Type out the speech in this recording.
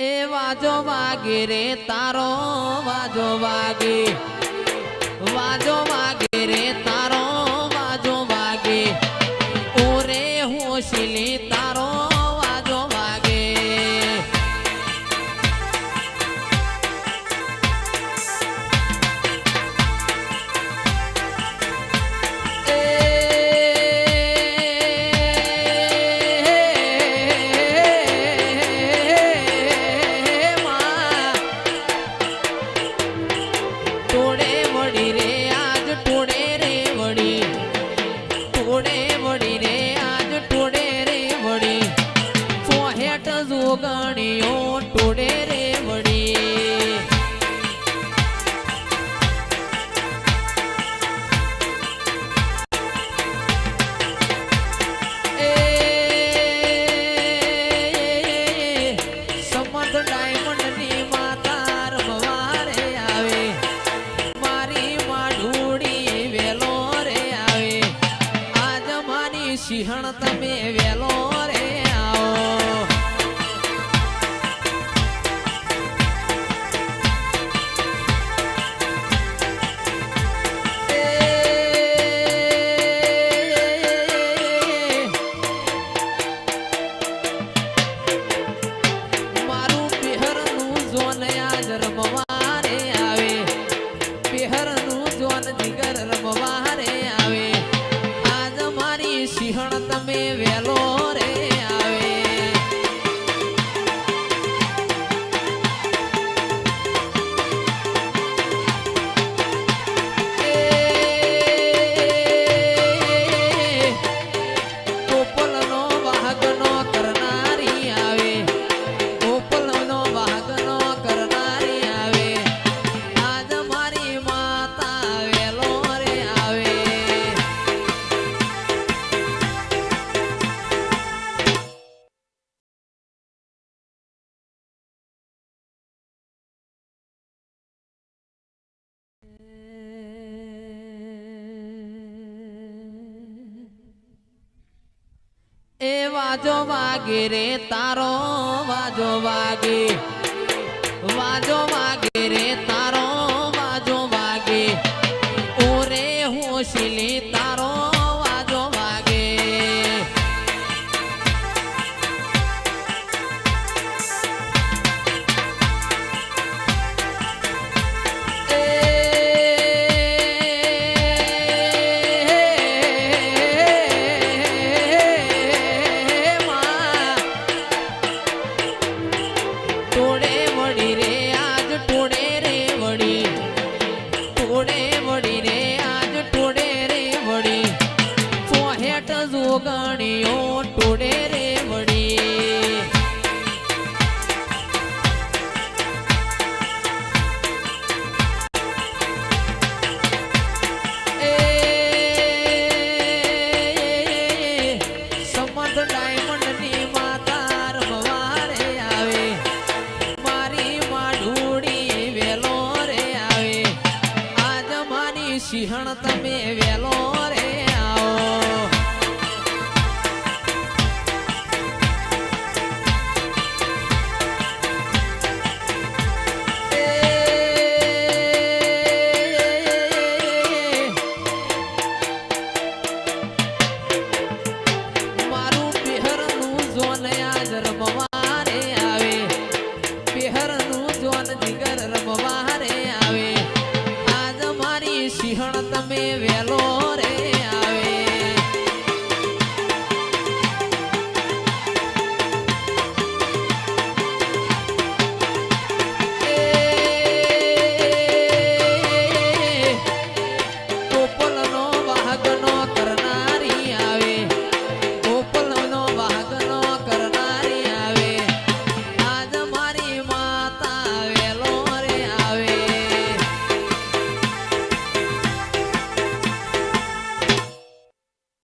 એ વાજો વાગે રે તારો વાજો વાગે. વાજો વાગે વળી રે, આજ ટોળે રે વળી. ટોળે વળી રે, આજ ટોળે રે વળી. ચોહેટ જોગણીઓ ટોળે રે વળી. સિંહણ તમે વેલો રે આવો. રમવા રે આવે. બિહરનું જોન જીગર રમવા તમે એ વાજો વાગે રે, તારો વાજો વાગે. વાજો વાગે રે, તારો વાજો વાગે. ઓરે હોશલી, તારો તમે વેલો રે.